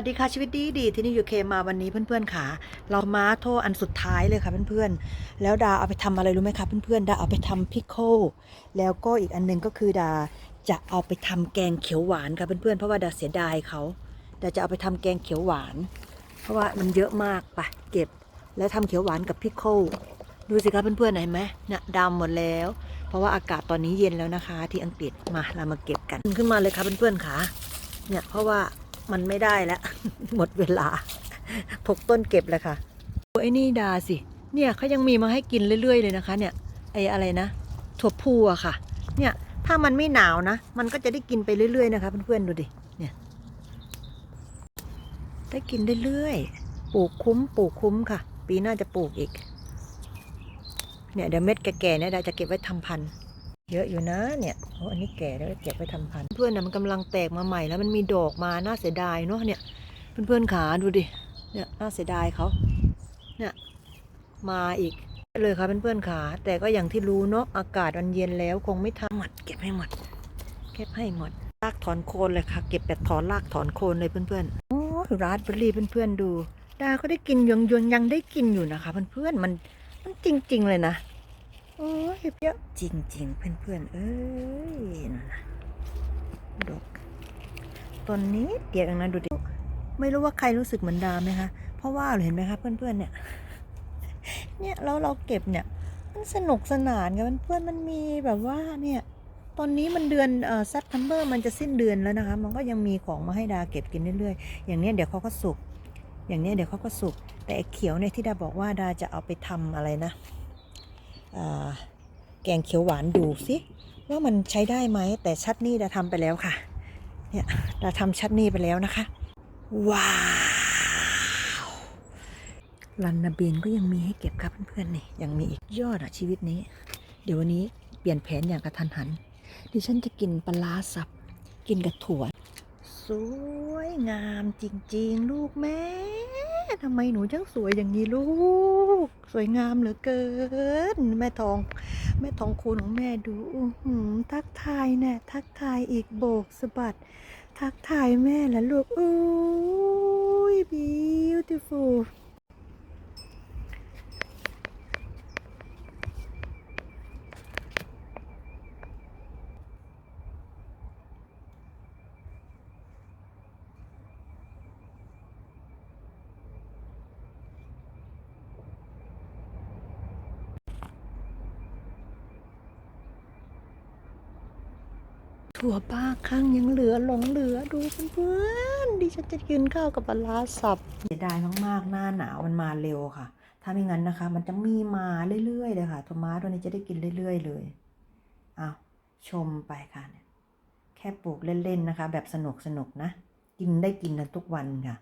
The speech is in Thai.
วัสดีค่ะชีวิตดีดีที่นี่ยูเคมาวันนี้เพื่อนๆค่ะ เรามาโทอันสุดท้ายเลยค่ะเพื่อนๆ แล้วดาเอาไปทำอะไรรู้ไหมคะเพื่อนๆดาเอาไปทำพิคโคแล้วก็อีกอันหนึงก็คือดาจะเอาไปทำแกงเขียวหวานค่ะเพื่อนๆเพราะว่าดาเสียดายเขาดาจะเอาไปทำแกงเขียวหวาน เพราะว่ามันเยอะมากไปเก็บ แล้วทำเขียวหวานกับพิคโคดูสิคะเพื่อนๆเห็นไหมเนี่ยดำหมดแล้ว เพราะว่าอากาศตอนนี้เย็นแล้วนะคะ ที่อังกฤษมาเรามาเก็บกันขึ้นมาเลยค่ะเพื่อนๆค่ะเนี่ยเพราะว่า มันไม่ได้แล้ว หมดเวลา ถกต้นเก็บเลยค่ะโอ้ไอ้นี่ดาสิ เนี่ยเขายังมีมาให้กินเรื่อยๆเลยนะคะ เนี่ยไอ้อะไรนะ ถั่วพูอะค่ะ เนี่ยถ้ามันไม่หนาวนะ มันก็จะได้กินไปเรื่อยๆนะคะเพื่อนๆดูดิ เนี่ย ได้กินเรื่อยๆ ปลูกคุ้มปลูกคุ้มค่ะ ปีหน้าจะปลูกอีก เนี่ยเดี๋ยวเม็ดแก่ๆเนี่ยดาจะเก็บไว้ทำพันธุ์ เยอะอยู่นะเนี่ยโอ้อันนี้แก่แล้วเก็บไว้ทำพันธุ์เพื่อนน่ะมันกำลังแตกมาใหม่แล้วมันมีดอกมาน่าเสียดายเนาะเนี่ยเพื่อนๆขาดูดิเนี่ยน่าเสียดายเขาเนี่ยมาอีกเลยค่ะเพื่อนๆขาแต่ก็อย่างที่รู้เนาะอากาศมันเย็นแล้วคงไม่ทำหมดเก็บให้หมดเก็บให้หมดรากถอนโคนเลยค่ะ เก็บแบบถอนรากถอนโคนเลยเพื่อนๆโอ้ราสเบอร์รี่เพื่อนๆดูดาก็ได้กินยังยังยังได้กินอยู่นะคะเพื่อนๆมันมันจริง ๆ เลยนะ โอ้ยเยอะจริงๆเพื่อนๆเอ้ยนั่นนะดอกต้นนี้เดียวเองนะดูดิไม่รู้ว่าใครรู้สึกเหมือนดาไหมคะ เพราะว่าเห็นไหมคะเพื่อนๆเนี่ย เนี่ยเราเราเก็บเนี่ย มันสนุกสนานกันเพื่อนๆมันมีแบบว่าเนี่ยตอนนี้มันเดือนเอ่อซัปเทมเบอร์มันจะสิ้นเดือนแล้วนะคะ มันก็ยังมีของมาให้ดาเก็บกินเรื่อยๆ อย่างเนี้ยเดี๋ยวเขาก็สุก อย่างเนี้ยเดี๋ยวเขาก็สุก แต่เขียวเนี่ยที่ดาบอกว่าดาจะเอาไปทำอะไรนะ แกงเขียวหวานดูสิว่ามันใช้ได้ไหม แต่ชัดนี่เราทำไปแล้วค่ะ เนี่ยเราทำชัดนี่ไปแล้วนะคะ ว้าวลันนาเบนก็ยังมีให้เก็บครับเพื่อนๆนี่ยังมีอีกยอดอะชีวิตนี้ เดี๋ยววันนี้เปลี่ยนแผนอย่างกระทันหัน ดิฉันจะกินปลาร้าสับ กินกับถั่ว สวยงามจริงๆ ลูกแม่ทำไมหนูจังสวยอย่างนี้ลูก สวยงามเหลือเกิน แม่ทอง แม่ทองคูณของแม่ดูทักทายแน่ทักทายอีกโบกสะบัด ทักทายแม่และลูกอุ้ย beautiful ถั่วป้าข้างยังเหลือหลงเหลือดูเพื่อนๆดิฉันจะกินข้าวกับปลาสับเสียดายมากๆ หน้าหนาวมันมาเร็วค่ะ ถ้าไม่งั้นนะคะ มันจะมีมาเรื่อยๆเลยค่ะโทมาตัวนี้จะได้กินเรื่อย ๆ เลยเอาชมไปค่ะแค่ปลูกเล่นๆนะคะ แบบสนุกๆนะ กินได้กินกันทุกวันค่ะ